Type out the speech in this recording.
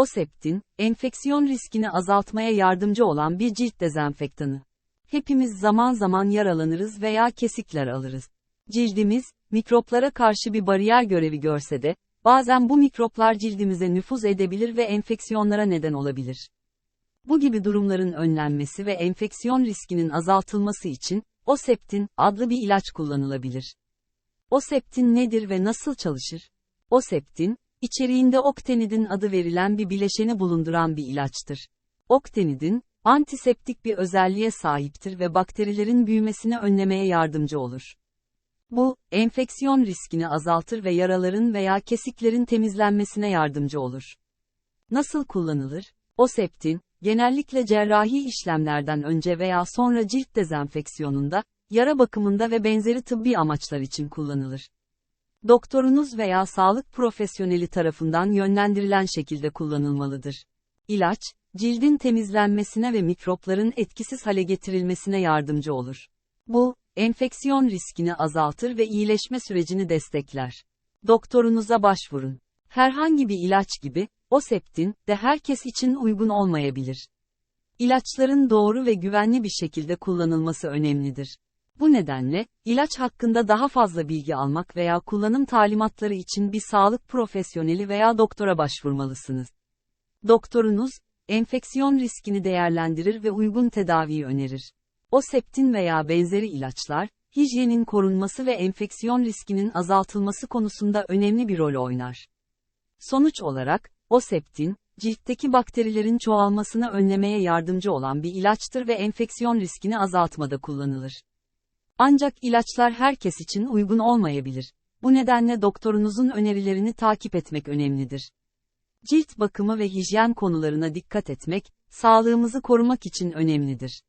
Oseptin, enfeksiyon riskini azaltmaya yardımcı olan bir cilt dezenfektanı. Hepimiz zaman zaman yaralanırız veya kesikler alırız. Cildimiz, mikroplara karşı bir bariyer görevi görse de, bazen bu mikroplar cildimize nüfuz edebilir ve enfeksiyonlara neden olabilir. Bu gibi durumların önlenmesi ve enfeksiyon riskinin azaltılması için, Oseptin adlı bir ilaç kullanılabilir. Oseptin nedir ve nasıl çalışır? Oseptin, içeriğinde oktenidin adı verilen bir bileşeni bulunduran bir ilaçtır. Oktenidin, antiseptik bir özelliğe sahiptir ve bakterilerin büyümesini önlemeye yardımcı olur. Bu, enfeksiyon riskini azaltır ve yaraların veya kesiklerin temizlenmesine yardımcı olur. Nasıl kullanılır? Oseptin, genellikle cerrahi işlemlerden önce veya sonra cilt dezenfeksiyonunda, yara bakımında ve benzeri tıbbi amaçlar için kullanılır. Doktorunuz veya sağlık profesyoneli tarafından yönlendirilen şekilde kullanılmalıdır. İlaç, cildin temizlenmesine ve mikropların etkisiz hale getirilmesine yardımcı olur. Bu, enfeksiyon riskini azaltır ve iyileşme sürecini destekler. Doktorunuza başvurun. Herhangi bir ilaç gibi, Oseptin de herkes için uygun olmayabilir. İlaçların doğru ve güvenli bir şekilde kullanılması önemlidir. Bu nedenle, ilaç hakkında daha fazla bilgi almak veya kullanım talimatları için bir sağlık profesyoneli veya doktora başvurmalısınız. Doktorunuz, enfeksiyon riskini değerlendirir ve uygun tedaviyi önerir. Oseptin veya benzeri ilaçlar, hijyenin korunması ve enfeksiyon riskinin azaltılması konusunda önemli bir rol oynar. Sonuç olarak, Oseptin, ciltteki bakterilerin çoğalmasını önlemeye yardımcı olan bir ilaçtır ve enfeksiyon riskini azaltmada kullanılır. Ancak ilaçlar herkes için uygun olmayabilir. Bu nedenle doktorunuzun önerilerini takip etmek önemlidir. Cilt bakımı ve hijyen konularına dikkat etmek, sağlığımızı korumak için önemlidir.